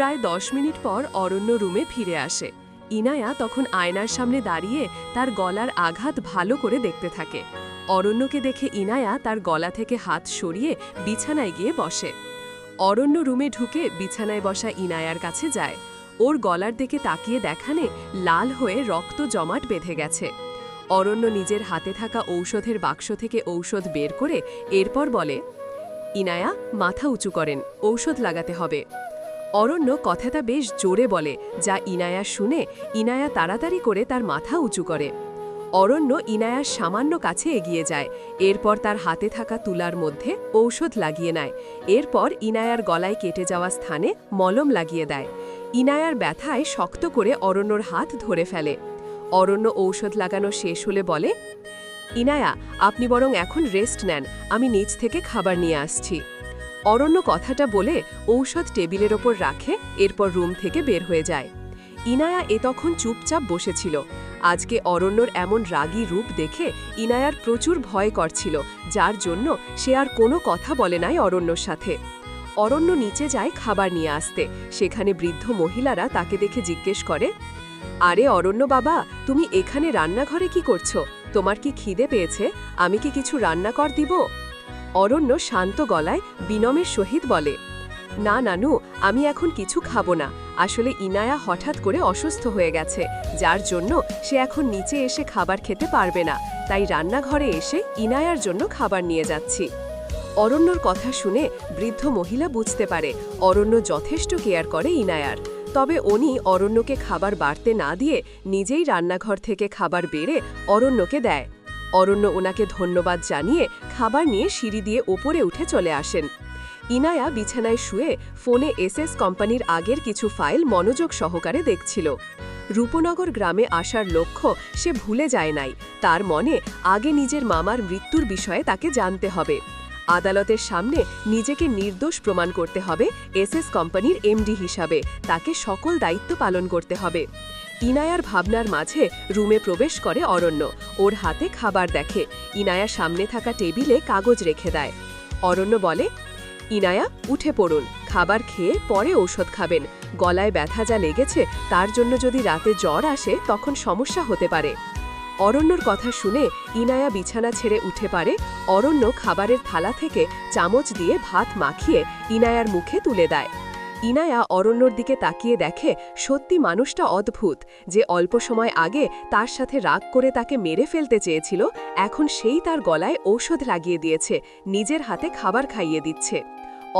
প্রায় দশ মিনিট পর অরণ্য রুমে ফিরে আসে। ইনায়া তখন আয়নার সামনে দাঁড়িয়ে তার গলার আঘাত ভালো করে দেখতে থাকে। অরণ্যকে দেখে ইনায়া তার গলা থেকে হাত সরিয়ে বিছানায় গিয়ে বসে। অরণ্য রুমে ঢুকে বিছানায় বসা ইনায়ার কাছে যায়। ওর গলার দিকে তাকিয়ে দেখানে লাল হয়ে রক্ত জমাট বেঁধে গেছে। অরণ্য নিজের হাতে থাকা ঔষধের বাক্স থেকে ঔষধ বের করে এরপর বলে, ইনায়া, মাথা উঁচু করেন, ঔষধ লাগাতে হবে। অরণ্য কথাটা বেশ জোরে বলে, যা ইনায়া শুনে ইনায়া তাড়াতাড়ি করে তার মাথা উঁচু করে। অরণ্য ইনায়ার সামান্য কাছে এগিয়ে যায়, এরপর তার হাতে থাকা তুলার মধ্যে ঔষধ লাগিয়ে নেয়, এরপর ইনায়ার গলায় কেটে যাওয়া স্থানে মলম লাগিয়ে দেয়। ইনায়ার ব্যথায় শক্ত করে অরণ্যর হাত ধরে ফেলে। অরণ্য ঔষধ লাগানো শেষ হলে বলে, ইনায়া, আপনি বরং এখন রেস্ট নেন, আমি নিচ থেকে খাবার নিয়ে আসছি। অরণ্য কথাটা বলে ঔষধ টেবিলের ওপর রাখে, এরপর রুম থেকে বের হয়ে যায়। ইনায়া এ তখন চুপচাপ বসেছিল। আজকে অরণ্যর এমন রাগী রূপ দেখে ইনায়ার প্রচুর ভয় করছিল, যার জন্য সে আর কোনো কথা বলে নাই অরণ্যর সাথে। অরণ্য নিচে যায় খাবার নিয়ে আসতে। সেখানে বৃদ্ধ মহিলারা তাকে দেখে জিজ্ঞেস করে, আরে অরণ্য বাবা, তুমি এখানে রান্নাঘরে কি করছ? তোমার কি খিদে পেয়েছে? আমি কি কিছু রান্না কর দিব? অরণ্য শান্ত গলায় বিনমের সহিত বলে, না, নানু, আমি এখন কিছু খাব না। আসলে ইনায়া হঠাৎ করে অসুস্থ হয়ে গেছে, যার জন্য সে এখন নিচে এসে খাবার খেতে পারবে না। তাই রান্নাঘরে এসে ইনায়ার জন্য খাবার নিয়ে যাচ্ছি অরণ্যর কথা শুনে বৃদ্ধ মহিলা বুঝতে পারে, অরণ্য যথেষ্ট কেয়ার করে ইনায়ার। তবে উনি অরণ্যকে খাবার বাড়তে না দিয়ে নিজেই রান্নাঘর থেকে খাবার বেড়ে অরণ্যকে দেয়। অরণ্য ওনাকে ধন্যবাদ জানিয়ে খাবার নিয়ে সিঁড়ি দিয়ে ওপরে উঠে চলে আসেন। ইনায়া বিছানায় শুয়ে ফোনে এসএস কোম্পানির আগের কিছু ফাইল মনোযোগ সহকারে দেখছিল। রূপনগর গ্রামে আসার লক্ষ্য সে ভুলে যায় নাই। তার মনে আগে নিজের মামার মৃত্যুর বিষয়ে তাকে জানতে হবে। আদালতের সামনে নিজেকে নির্দোষ প্রমাণ করতে হবে এসএস কোম্পানির এমডি হিসাবে। তাকে সকল দায়িত্ব পালন করতে হবে। ইনায়ার ভাবনার মাঝে রুমে প্রবেশ করে অরণ্য। ওর হাতে খাবার দেখে। ইনায়া সামনে থাকা টেবিলে কাগজ রেখে দেয়। অরণ্য বলে, ইনায়া, উঠে পড়ুন। খাবার খেয়ে পরে ঔষধ খাবেন। গলায় ব্যথা যা লেগেছে তার জন্য যদি রাতে জ্বর আসে, তখন সমস্যা হতে পারে। অরণ্যর কথা শুনে ইনায়া বিছানা ছেড়ে উঠে পারে। অরণ্য খাবারের থালা থেকে চামচ দিয়ে ভাত মাখিয়ে ইনায়ার মুখে তুলে দেয়। ইনায়া অরণ্যর দিকে তাকিয়ে দেখে সত্যি মানুষটা অদ্ভুত যে অল্প সময় আগে তার সাথে রাগ করে তাকে মেরে ফেলতে চেয়েছিল, এখন সেই তার গলায় ঔষধ লাগিয়ে দিয়েছে, নিজের হাতে খাবার খাইয়ে দিচ্ছে।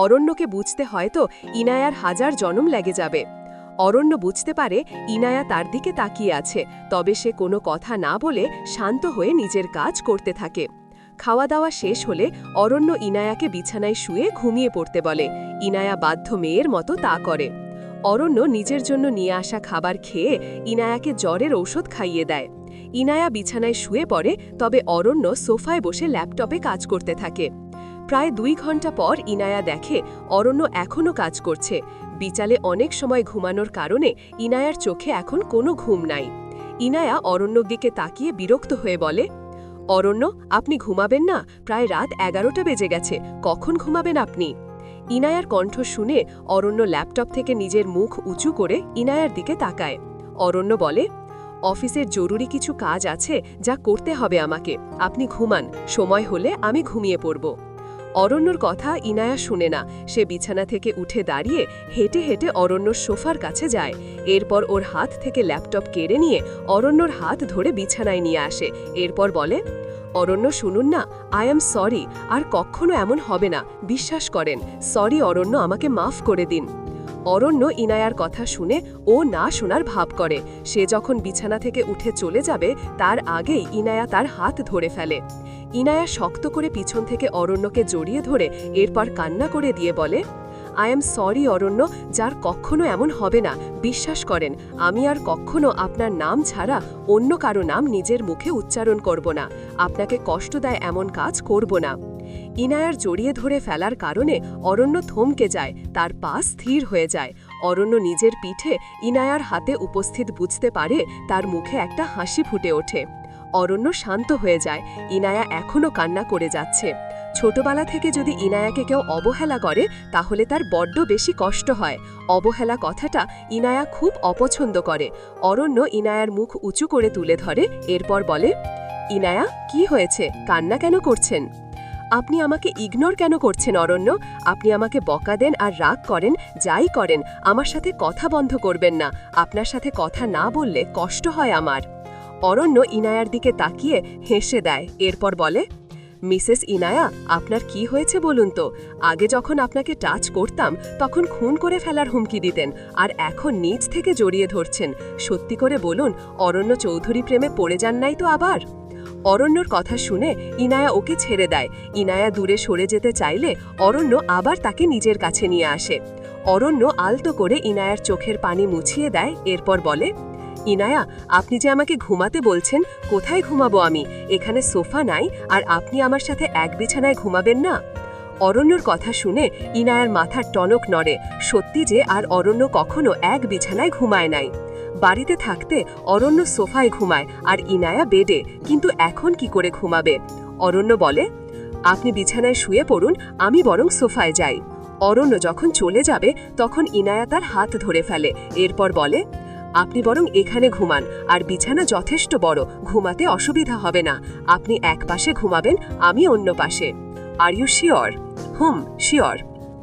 অরণ্যকে বুঝতে হয়তো ইনায়ার হাজার জনম লেগে যাবে। অরণ্য বুঝতে পারে ইনায়া তার দিকে তাকিয়ে আছে, তবে সে কোনো কথা না বলে শান্ত হয়ে নিজের কাজ করতে থাকে। খাওয়া দাওয়া শেষ হলে অরণ্য ইনায়াকে বিছানায় শুয়ে ঘুমিয়ে পড়তে বলে। ইনায়া বাধ্য মেয়ের মতো তা করে। অরণ্য নিজের জন্য নিয়ে আসা খাবার খেয়ে ইনায়াকে জ্বরের ঔষধ খাইয়ে দেয়। ইনায়া বিছানায় শুয়ে পড়ে, তবে অরণ্য সোফায় বসে ল্যাপটপে কাজ করতে থাকে। প্রায় দুই ঘণ্টা পর ইনায়া দেখে, অরণ্য এখনও কাজ করছে। বিচালে অনেক সময় ঘুমানোর কারণে ইনায়ার চোখে এখন কোনো ঘুম নাই। ইনায়া অরণ্যর দিকে তাকিয়ে বিরক্ত হয়ে বলে অরণ্য, আপনি ঘুমাবেন না, প্রায় রাত এগারোটা বেজে গেছে, কখন ঘুমাবেন আপনি? ইনায়ার কণ্ঠ শুনে অরণ্য ল্যাপটপ থেকে নিজের মুখ উঁচু করে ইনায়ার দিকে তাকায়। অরণ্য বলে, অফিসের জরুরি কিছু কাজ আছে যা করতে হবে আমাকে। আপনি ঘুমান, সময় হলে আমি ঘুমিয়ে পড়ব। অরণ্যর কথা ইনায়া শুনে না। সে বিছানা থেকে উঠে দাঁড়িয়ে হেঁটে হেঁটে অরণ্যর সোফার কাছে যায়। এরপর ওর হাত থেকে ল্যাপটপ কেড়ে নিয়ে অরণ্যর হাত ধরে বিছানায় নিয়ে আসে। এরপর বলে, অরণ্য, শুনুন না আই এম সরি আর কখনো এমন হবে না। বিশ্বাস করেন সরি অরণ্য, আমাকে মাফ করে দিন। অরণ্য ইনায়ার কথা শুনে ও না শোনার ভাব করে। সে যখন বিছানা থেকে উঠে চলে যাবে, তার আগেই ইনায়া তার হাত ধরে ফেলে। ইনায়া শক্ত করে পিছন থেকে অরণ্যকে জড়িয়ে ধরে এরপর কান্না করে দিয়ে বলে আই এম সরি অরণ্য, যার কখনো এমন হবে না। বিশ্বাস করেন, আমি আর কখনো আপনার নাম ছাড়া অন্য কারও নাম নিজের মুখে উচ্চারণ করব না। আপনাকে কষ্ট দেয় এমন কাজ করব না ইনায়ার জড়িয়ে ধরে ফেলার কারণে অরণ্য থমকে যায়, তার পা স্থির হয়ে যায়। অরণ্য নিজের পিঠে ইনায়ার হাতে উপস্থিত বুঝতে পারে তার মুখে একটা হাসি ফুটে ওঠে। অরণ্য শান্ত হয়ে যায়। ইনায়া এখনও কান্না করে যাচ্ছে। ছোটবেলা থেকে যদি ইনায়াকে কেউ অবহেলা করে, তাহলে তার বড্ড বেশি কষ্ট হয়। অবহেলা কথাটা ইনায়া খুব অপছন্দ করে। অরণ্য ইনায়ার মুখ উঁচু করে তুলে ধরে, এরপর বলে, ইনায়া, কি হয়েছে? কান্না কেন করছেন? আপনি আমাকে ইগনোর কেন করছেন অরণ্য? আপনি আমাকে বকা দেন আর রাগ করেন, যাই করেন, আমার সাথে কথা বন্ধ করবেন না। আপনার সাথে কথা না বললে কষ্ট হয় আমার। অরণ্য ইনায়ার দিকে তাকিয়ে হেসে দেয়, এরপর বলে, মিসেস ইনায়া, আপনার কি হয়েছে বলুন তো? আগে যখন আপনাকে টাচ করতাম, তখন খুন করে ফেলার হুমকি দিতেন, আর এখন নিজ থেকে জড়িয়ে ধরছেন। সত্যি করে বলুন, অরণ্য চৌধুরী প্রেমে পড়ে যান নাই তো আবার? অরণ্যর কথা শুনে ইনায়া ওকে ছেড়ে দেয়। ইনায়া দূরে সরে যেতে চাইলে অরণ্য আবার তাকে নিজের কাছে নিয়ে আসে। অরণ্য আলতো করে ইনায়ার চোখের পানি মুছিয়ে দেয়, এরপর বলে ইনায়া, আপনি যে আমাকে ঘুমাতে বলছেন, কোথায় ঘুমাবো আমি? এখানে সোফা নাই, আর আপনি আমার সাথে এক বিছানায় ঘুমাবেন না? অরণ্যর কথা শুনে ইনায়ার মাথার টনক নড়ে, সত্যি যে আর অরণ্য কখনো এক বিছানায় ঘুমায় নাই। বাড়িতে থাকতে অরণ্য সোফায় ঘুমায়, আর ইনায়া বেডে, কিন্তু এখন কি করে ঘুমাবে? অরণ্য বলে, আপনি বিছানায় শুয়ে পড়ুন, আমি বরং সোফায় যাই। অরণ্য যখন চলে যাবে, তখন ইনায়া তার হাত ধরে ফেলে, এরপর বলে আপনি বরং এখানে ঘুমান, আর বিছানা যথেষ্ট বড়, ঘুমাতে অসুবিধা হবে না। আপনি এক পাশে ঘুমাবেন, আমি অন্য পাশে। Are you sure hmm sure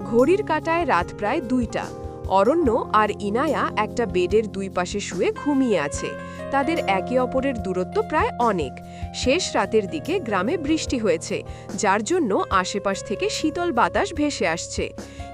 ঘড়ির কাটায় রাত প্রায় দুইটা। অরণ্য আর ইনায়া একটা বেডের দুই পাশে শুয়ে ঘুমিয়ে আছে। তাদের একে অপরের দূরত্ব প্রায় অনেক। শেষ রাতের দিকে গ্রামে বৃষ্টি হয়েছে, যার জন্য আশেপাশ থেকে শীতল বাতাস ভেসে আসছে।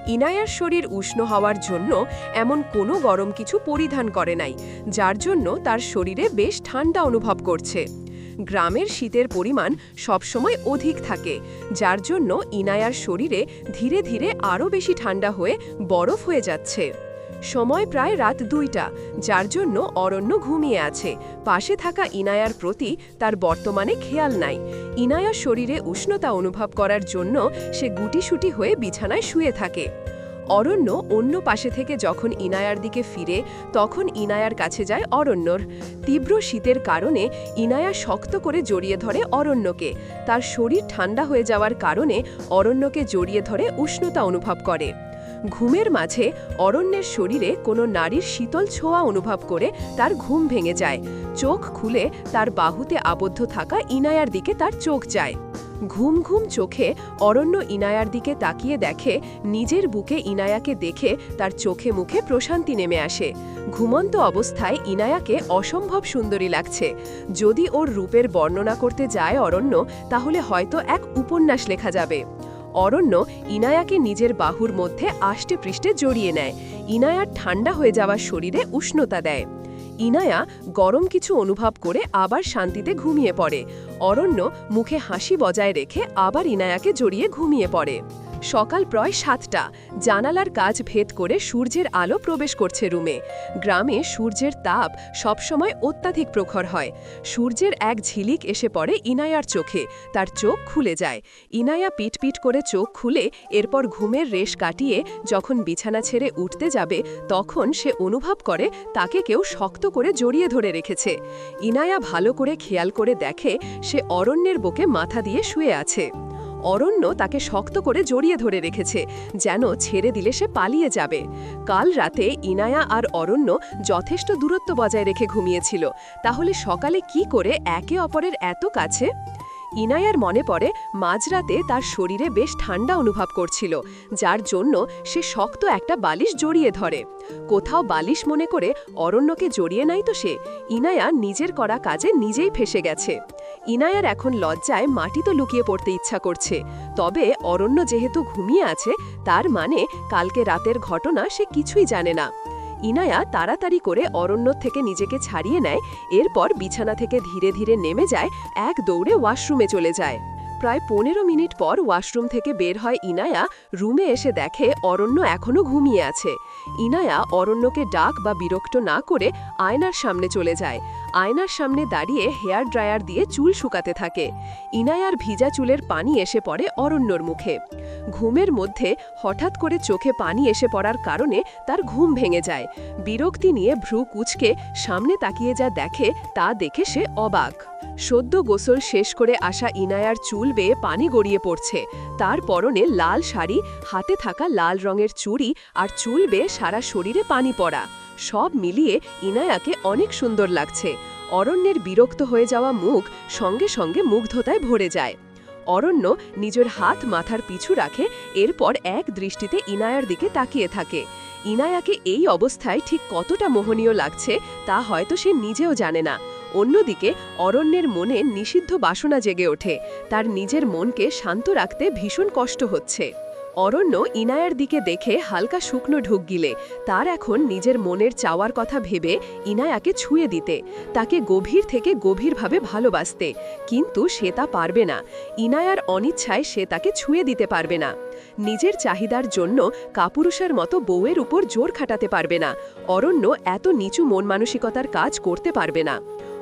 ইনায়ার শরীর উষ্ণ হওয়ার জন্য এমন কোনো গরম কিছু পরিধান করে নাই, যার জন্য তার শরীরে বেশ ঠান্ডা অনুভব করছে। গ্রামের শীতের পরিমাণ সবসময় অধিক থাকে, যার জন্য ইনায়ার শরীরে ধীরে ধীরে আরও বেশি ঠান্ডা হয়ে বরফ হয়ে যাচ্ছে। সময় প্রায় রাত দুইটা, যার জন্য অরণ্য ঘুমিয়ে আছে। পাশে থাকা ইনায়ার প্রতি তার বর্তমানে খেয়াল নাই। ইনায়ার শরীরে উষ্ণতা অনুভব করার জন্য সে গুটিসুটি হয়ে বিছানায় শুয়ে থাকে। অরণ্য অন্য পাশে থেকে যখন ইনায়ার দিকে ফিরে, তখন ইনায়ার কাছে যায় অরণ্যর। তীব্র শীতের কারণে ইনায়া শক্ত করে জড়িয়ে ধরে অরণ্যকে। তার শরীর ঠান্ডা হয়ে যাওয়ার কারণে অরণ্যকে জড়িয়ে ধরে উষ্ণতা অনুভব করে। ঘুমের মাঝে অরণ্যের শরীরে কোনো নারীর শীতল ছোঁয়া অনুভব করে তার ঘুম ভেঙে যায়। চোখ খুলে তার বাহুতে আবদ্ধ থাকা ইনায়ার দিকে তার চোখ যায়। ঘুম ঘুম চোখে অরণ্য ইনায়ার দিকে তাকিয়ে দেখে, নিজের বুকে ইনায়াকে দেখে তার চোখে মুখে প্রশান্তি নেমে আসে। ঘুমন্ত অবস্থায় ইনায়াকে অসম্ভব সুন্দরী লাগছে। যদি ওর রূপের বর্ণনা করতে যায় অরণ্য, তাহলে হয়তো এক উপন্যাস লেখা যাবে। অরণ্য ইনায়াকে নিজের বাহুর মধ্যে আষ্টে পৃষ্ঠে জড়িয়ে নেয়। ইনায়ার ঠান্ডা হয়ে যাওয়ার শরীরে উষ্ণতা দেয়। ইনায়া গরম কিছু অনুভব করে আবার শান্তিতে ঘুমিয়ে পড়ে। অরণ্য মুখে হাসি বজায় রেখে আবার ইনায়াকে জড়িয়ে ঘুমিয়ে পড়ে। সকাল প্রায় সাতটা। জানালার কাজ ভেদ করে সূর্যের আলো প্রবেশ করছে রুমে। গ্রামে সূর্যের তাপ সবসময় অত্যাধিক প্রখর হয়। সূর্যের এক ঝিলিক এসে পড়ে ইনায়ার চোখে। তার চোখ খুলে যায়। ইনায়া পিটপিট করে চোখ খুলে এরপর ঘুমের রেশ কাটিয়ে যখন বিছানা ছেড়ে উঠতে যাবে, তখন সে অনুভব করে তাকে কেউ শক্ত করে জড়িয়ে ধরে রেখেছে। ইনায়া ভালো করে খেয়াল করে দেখে সে অরণ্যের বুকে মাথা দিয়ে শুয়ে আছে। অরণ্য তাকে শক্ত করে জড়িয়ে ধরে রেখেছে, যেন ছেড়ে দিলে সে পালিয়ে যাবে। কাল রাতে ইনায়া আর অরণ্য যথেষ্ট দূরত্ব বজায় রেখে ঘুমিয়েছিল। তাহলে সকালে কি করে একে অপরের এত কাছে? ইনায়ার মনে পড়ে, মাঝরাতে তার শরীরে বেশ ঠান্ডা অনুভব করছিল, যার জন্য সে শক্ত একটা বালিশ জড়িয়ে ধরে। কোথাও বালিশ মনে করে অরণ্যকে জড়িয়ে নাই তো সে, ইনায়া নিজের করা কাজে নিজেই ফেসে গেছে। ইনায়ার এখন লজ্জায় মাটি তো লুকিয়ে পড়তে ইচ্ছা করছে, তবে অরণ্য যেহেতু ঘুমিয়ে আছে, তার মানে কালকে রাতের ঘটনা সে কিছুই জানে না। ইনায়া তাড়াতাড়ি করে অরণ্য থেকে নিজেকে ছাড়িয়ে নেয়, এরপর বিছানা থেকে ধীরে ধীরে নেমে যায়, এক দৌড়ে ওয়াশরুমে চলে যায়। প্রায় পনেরো মিনিট পর ওয়াশরুম থেকে বের হয় ইনায়া। রুমে এসে দেখে অরণ্য এখনও ঘুমিয়ে আছে। ইনায়া অরণ্যকে ডাক বা বিরক্ত না করে আয়নার সামনে চলে যায়। আয়নার সামনে দাঁড়িয়ে হেয়ার ড্রায়ার দিয়ে চুল শুকাতে থাকে। ইনায়ার ভিজা চুলের পানি এসে পড়ে অরণ্যর মুখে। ঘুমের মধ্যে হঠাৎ করে চোখে পানি এসে পড়ার কারণে তার ঘুম ভেঙে যায়। বিরক্তি নিয়ে ভ্রু কুচকে সামনে তাকিয়ে যা দেখে তা দেখে সে অবাক। সদ্য গোসল শেষ করে আসা ইনায়ার চুল বেয়ে পানি গড়িয়ে পড়ছে। তার পরনে লাল শাড়ি, হাতে থাকা লাল রঙের চুড়ি আর চুল বেয়ে সারা শরীরে পানি পড়া। সব মিলিয়ে ইনায়াকে অনেক সুন্দর লাগছে। অরণ্যের বিরক্ত হয়ে যাওয়া মুখ সঙ্গে সঙ্গে মুগ্ধতায় ভরে যায়। অরণ্য নিজের হাত মাথার পিছু রাখে, এরপর এক দৃষ্টিতে ইনায়ার দিকে তাকিয়ে থাকে। ইনায়াকে এই অবস্থায় ঠিক কতটা মোহনীয় লাগছে তা হয়তো সে নিজেও জানে না। অন্যদিকে অরণ্যের মনে নিষিদ্ধ বাসনা জেগে ওঠে। তার নিজের মনকে শান্ত রাখতে ভীষণ কষ্ট হচ্ছে। অরণ্য ইনায়ার দিকে দেখে হালকা শুকনো ঢুক গিলে। তার এখন নিজের মনের চাওয়ার কথা ভেবে ইনায়াকে ছুঁয়ে দিতে, তাকে গভীর থেকে গভীরভাবে ভালোবাসতে। কিন্তু সে তা পারবে না। ইনায়ার অনিচ্ছায় সে তাকে ছুঁয়ে দিতে পারবে না। নিজের চাহিদার জন্য কাপুরুষের মতো বউয়ের উপর জোর খাটাতে পারবে না। অরণ্য এত নিচু মন মানসিকতার কাজ করতে পারবে না।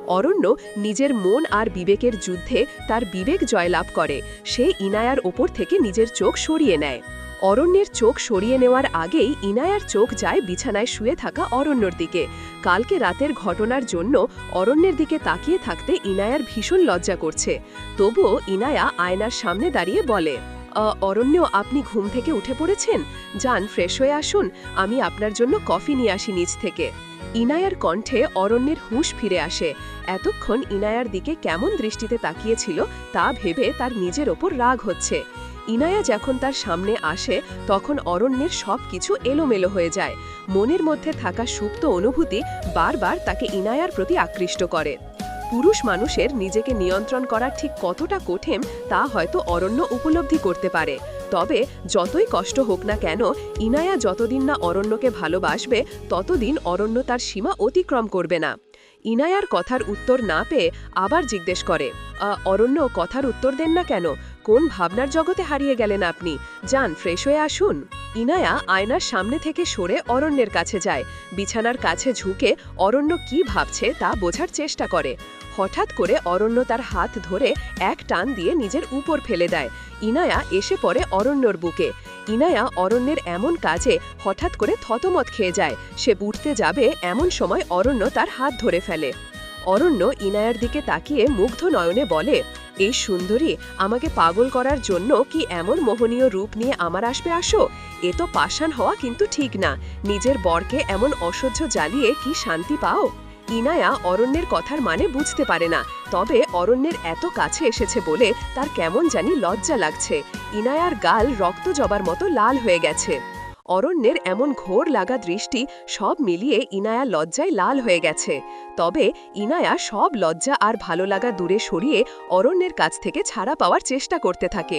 অরণ্য নিজের মন আর বিবেকের যুদ্ধে তার বিবেক জয়লাভ করে। সে ইনায়ার ওপর থেকে নিজের চোখ সরিয়ে নেয়। অরণ্যের চোখ সরিয়ে নেওয়ার আগেই ইনায়ার চোখ যায় বিছানায় শুয়ে থাকা অরণ্যর দিকে। কালকে রাতের ঘটনার জন্য অরণ্যের দিকে তাকিয়ে থাকতে ইনায়ার ভীষণ লজ্জা করছে। তবুও ইনায়া আয়নার সামনে দাঁড়িয়ে বলে "আ, অরণ্য, আপনি ঘুম থেকে উঠে পড়েছেন? যান ফ্রেশ হয়ে আসুন। আমি আপনার জন্য কফি নিয়ে আসি নিচ থেকে। ইনায়ার কণ্ঠে অরণ্যের হুঁশ ফিরে আসে। এতক্ষণ ইনায়ার দিকে কেমন দৃষ্টিতে তাকিয়েছিল তা ভেবে তার নিজের ওপর রাগ হচ্ছে। ইনায়া যখন তার সামনে আসে, তখন অরণ্যের সব কিছু এলোমেলো হয়ে যায়। মনের মধ্যে থাকা সুপ্ত অনুভূতি বারবার তাকে ইনায়ার প্রতি আকৃষ্ট করে। পুরুষ মানুষের নিজেকে নিয়ন্ত্রণ করা ঠিক কতটা কঠিন তা হয়তো অরণ্য উপলব্ধি করতে পারে। তবে যতই কষ্ট হোক না কেন, ইনায়া যতদিন না অরণ্যকে ভালোবাসবে, ততদিন অরণ্য তার সীমা অতিক্রম করবে না। ইনায়ার কথার উত্তর না পেয়ে আবার জিজ্ঞেস করে অরণ্য কথার উত্তর দেন না কেন? কোন ভাবনার জগতে হারিয়ে গেলেন আপনি? যান, ফ্রেশ হয়ে আসুন। ইনায়া আয়নার সামনে থেকে সরে অরণ্যের কাছে যায়। বিছানার কাছে ঝুঁকে অরণ্য কি ভাবছে তা বোঝার চেষ্টা করে। হঠাৎ করে অরণ্য তার হাত ধরে এক টান দিয়ে নিজের উপর ফেলে দেয়। ইনায়া এসে পড়ে অরণ্যর বুকে। ইনায়া অরণ্যের এমন কাজে হঠাৎ করে থতমত খেয়ে যায়। সে উঠতে যাবে এমন সময় অরণ্য তার হাত ধরে ফেলে। অরণ্য ইনায়ার দিকে তাকিয়ে মুগ্ধ নয়নে বলে, এই সুন্দরী, আমাকে পাগল করার জন্য কি এমন মোহনীয় রূপ নিয়ে আমার আসবে আসো? এ তো পাষাণ হওয়া কিন্তু ঠিক না। নিজের বরকে এমন অসহ্য জ্বালিয়ে কি শান্তি পাও? ইনায়া অরণ্যের কথার মানে বুঝতে পারে না। তবে অরণ্যের এত কাছে এসেছে বলে তার কেমন জানি লজ্জা লাগছে। ইনায়ার গাল রক্ত জবার মতো লাল হয়ে গেছে। অরণ্যের এমন ঘোর লাগা দৃষ্টি সব মিলিয়ে ইনায়া লজ্জায় লাল হয়ে গেছে। তবে ইনায়া সব লজ্জা আর ভালো লাগা দূরে সরিয়ে অরণ্যের কাছ থেকে ছাড়া পাওয়ার চেষ্টা করতে থাকে।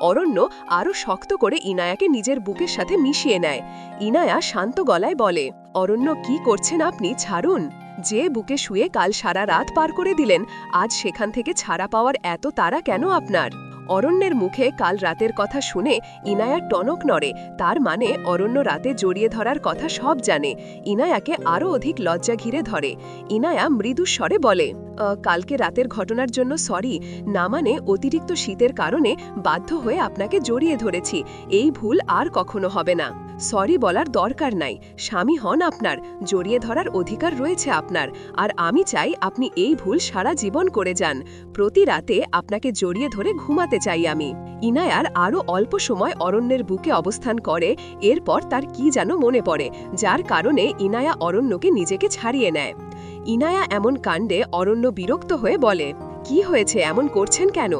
অরণ্য আরও শক্ত করে ইনায়াকে নিজের বুকের সাথে মিশিয়ে নেয়। ইনায়া শান্ত গলায় বলে, অরণ্য, কি করছেন আপনি? ছাড়ুন। যে বুকে শুয়ে কাল সারা রাত পার করে দিলেন আজ সেখান থেকে ছাড়া পাওয়ার এত তারা কেন আপনার? অরণ্যের মুখে কাল রাতের কথা শুনে ইনায়ার টনক নড়ে তার মানে অরণ্য রাতে জড়িয়ে ধরার কথা সব জানে ইনায়াকে আরও অধিক লজ্জা ঘিরে ধরে ইনায়া মৃদু স্বরে বলে "আহ, কালকে রাতের ঘটনার জন্য সরি না মানে অতিরিক্ত শীতের কারণে বাধ্য হয়ে আপনাকে জড়িয়ে ধরেছি এই ভুল আর কখনো হবে না। সরি বলার দরকার নাই, স্বামী হন আপনার, জড়িয়ে ধরার অধিকার রয়েছে আপনার, আর আমি চাই আপনি এই ভুল সারা জীবন করে যান। প্রতি রাতে আপনাকে জড়িয়ে ধরে ঘুমাতে চাই আমি। ইনায়ার আরও অল্প সময় অরণ্যের বুকে অবস্থান করে, এরপর তার কি যেন মনে পড়ে, যার কারণে ইনায়া অরণ্যকে নিজেকে ছাড়িয়ে নেয়। ইনায়া এমন কাণ্ডে অরণ্য বিরক্ত হয়ে বলে কি হয়েছে? এমন করছেন কেন?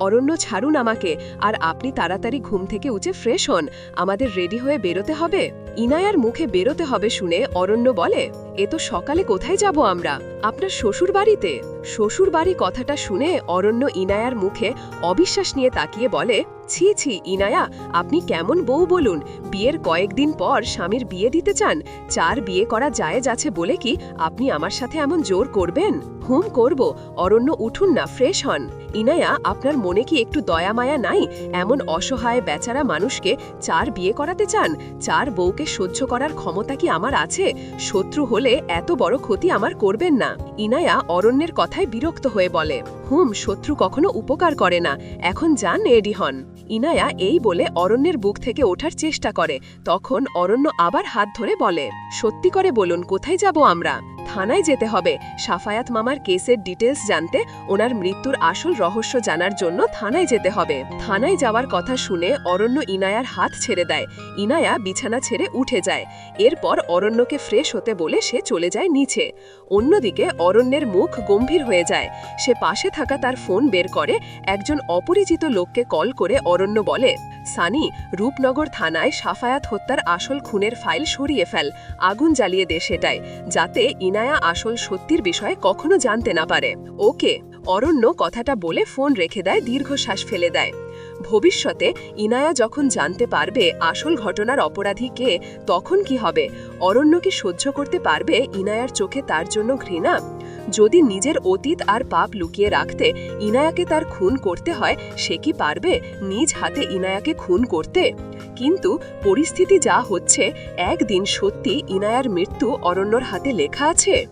অরণ্য ছাড়ুন আমাকে, আর আপনি তাড়াতাড়ি ঘুম থেকে উঠে ফ্রেশ হন। আমাদের রেডি হয়ে বেরোতে হবে। ইনায়ার মুখে বেরোতে হবে শুনে অরণ্য বলে, এ তো সকালে কোথায় যাব আমরা? আপনার শ্বশুর বাড়িতে? শ্বশুর বাড়ি কথাটা শুনে অরণ্য ইনায়ার মুখে অবিশ্বাস নিয়ে তাকিয়ে বলে ছি ছি, ইনায়া, আপনি কেমন বউ বলুন? বিয়ের কয়েকদিন পর স্বামীর বিয়ে দিতে চান? চার বিয়ে করা জায়েজ আছে বলে কি আপনি আমার সাথে এমন জোর করবেন? হুম, করব। অরণ্য, উঠুন না, ফ্রেশ হন। ইনায়া, আপনার মনে কি একটু দয়া মায়া নাই? এমন অসহায় বেচারা মানুষকে চার বিয়ে করাতে চান? চার বউকে সহ্য করার ক্ষমতা কি আমার আছে? শত্রু হলে এত বড় ক্ষতি আমার করবেন না। ইনায়া, অরণ্যের কথায় বিরক্ত হয়ে বলে হুম, শত্রু কখনো উপকার করে না। এখন যান, রেডি হন। ইনায়া এই বলে অরণ্যের বুক থেকে ওঠার চেষ্টা করে। তখন অরণ্য আবার হাত ধরে বলে, সত্যি করে বলুন, কোথায় যাব আমরা? থানায় যেতে হবে। সাফায়াত মামার কেসের ডিটেলস জানতে ওনার মৃত্যুর আসল রহস্য জানার জন্য থানায় যেতে হবে। থানায় যাওয়ার কথা শুনে অরণ্য ইনায়ার হাত ছেড়ে দেয়। ইনায়া বিছানা ছেড়ে উঠে যায়। এরপর অরণ্যকে ফ্রেশ হতে বলে সে চলে যায় নিচে। অন্যদিকে অরণ্যের মুখ গম্ভীর হয়ে যায়। সে পাশে থাকা তার ফোন বের করে একজন অপরিচিত লোককে কল করে অরণ্য বলে, সানি, রূপনগর থানায় সাফায়াত হত্যার আসল খুনের ফাইল সরিয়ে ফেল, আগুন জ্বালিয়ে দে সেটায়, যাতে ইনায়া আসল সত্যির বিষয়ে কখনো জানতে না পারে। ওকে, অরণ্য কথাটা বলে ফোন রেখে দেয়, দীর্ঘশ্বাস ফেলে দেয়। ভবিষ্যতে ইনায়া যখন জানতে পারবে আসল ঘটনার অপরাধী কে, তখন কি হবে? অরণ্য কি সহ্য করতে পারবে ইনায়ার চোখে তার জন্য ঘৃণা? যদি নিজের অতীত আর পাপ লুকিয়ে রাখতে ইনায়াকে তার খুন করতে হয়, সে কি পারবে নিজ হাতে ইনায়াকে খুন করতে? কিন্তু পরিস্থিতি যা হচ্ছে, একদিন সত্যি ইনায়ার মৃত্যু অরণ্যর হাতে লেখা আছে।